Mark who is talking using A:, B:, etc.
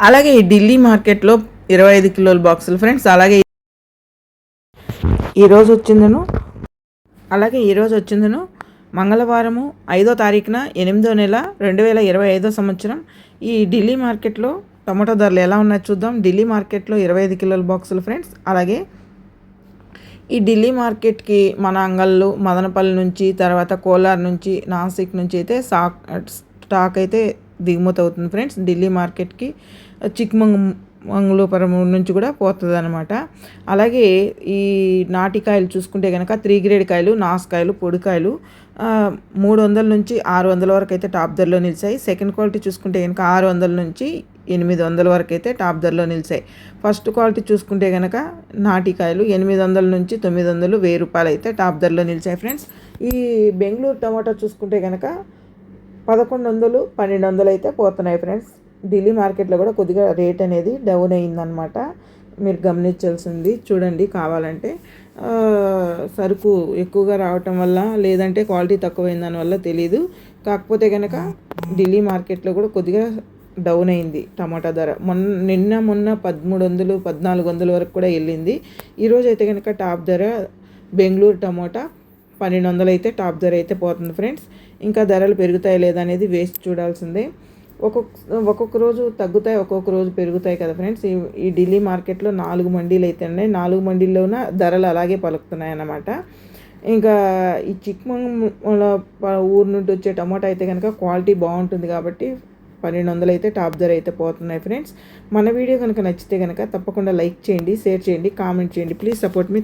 A: అలాగే ఈ ఢిల్లీ మార్కెట్లో ఇరవై ఐదు కిలోల బాక్సులు ఫ్రెండ్స్ అలాగే ఈరోజు వచ్చిందను అలాగే ఈరోజు వచ్చిందను మంగళవారము ఐదో తారీఖున ఎనిమిదో నెల రెండు వేల ఇరవై ఐదో సంవత్సరం. ఈ ఢిల్లీ మార్కెట్లో టమాటో ధరలు ఎలా ఉన్నాయో చూద్దాం. ఢిల్లీ మార్కెట్లో ఇరవై ఐదు కిలోల బాక్సులు ఫ్రెండ్స్ అలాగే ఈ ఢిల్లీ మార్కెట్కి మన అంగళ్ళు మదనపల్లి నుంచి తర్వాత కోలార్ నుంచి నాసిక్ నుంచి అయితే సాక్ స్టాక్ అయితే దిగుమతి అవుతుంది ఫ్రెండ్స్. ఢిల్లీ మార్కెట్కి చిక్మంగ్ మంగళూపురం నుంచి కూడా పోతుంది అనమాట అలాగే ఈ నాటికాయలు చూసుకుంటే కనుక త్రీ గ్రేడ్ కాయలు నాసుకాయలు పొడికాయలు మూడు వందల నుంచి ఆరు వందల వరకు అయితే టాప్ ధరలో నిలిచాయి. సెకండ్ క్వాలిటీ చూసుకుంటే కనుక ఆరు వందల నుంచి ఎనిమిది వందల వరకు అయితే టాప్ ధరలో నిలిచాయి. ఫస్ట్ క్వాలిటీ చూసుకుంటే కనుక నాటికాయలు ఎనిమిది వందల నుంచి తొమ్మిది వందలు వెయ్యి రూపాయలు అయితే టాప్ ధరలో నిలిచాయి ఫ్రెండ్స్. ఈ బెంగళూరు టమాటా చూసుకుంటే కనుక పదకొండు వందలు పన్నెండు వందలు అయితే పోతున్నాయి ఫ్రెండ్స్. ఢిల్లీ మార్కెట్లో కూడా కొద్దిగా రేట్ అనేది డౌన్ అయిందనమాట మీరు గమనించాల్సింది. చూడండి కావాలంటే సరుకు ఎక్కువగా రావటం వల్ల లేదంటే క్వాలిటీ తక్కువైంది దానివల్ల తెలీదు. కాకపోతే కనుక ఢిల్లీ మార్కెట్లో కూడా కొద్దిగా డౌన్ అయింది టమాటా ధర. మొన్న నిన్న మొన్న పదమూడు వందలు పద్నాలుగు వందల వరకు కూడా వెళ్ళింది. ఈరోజు అయితే కనుక టాప్ ధర బెంగళూరు టమోటా పన్నెండు వందలు అయితే టాప్ ధర అయితే పోతుంది ఫ్రెండ్స్. ఇంకా ధరలు పెరుగుతాయి లేదా అనేది వేస్ట్ చూడాల్సిందే. ఒక్కొక్క ఒక్కొక్క రోజు తగ్గుతాయి ఒక్కొక్క రోజు పెరుగుతాయి కదా ఫ్రెండ్స్. ఈ ఈ ఢిల్లీ మార్కెట్లో నాలుగు మండీలు అయితే ఉన్నాయి. నాలుగు మండీల్లోన ధరలు అలాగే పలుకుతున్నాయి అన్నమాట ఇంకా ఈ చిక్మంగళ ఊరు నుండి వచ్చే టమాటా అయితే కనుక క్వాలిటీ బాగుంటుంది కాబట్టి పన్నెండు వందలు అయితే టాప్ ధర అయితే పోతున్నాయి ఫ్రెండ్స్. మన వీడియో కనుక నచ్చితే కనుక తప్పకుండా లైక్ చేయండి షేర్ చేయండి కామెంట్ చేయండి. Please support me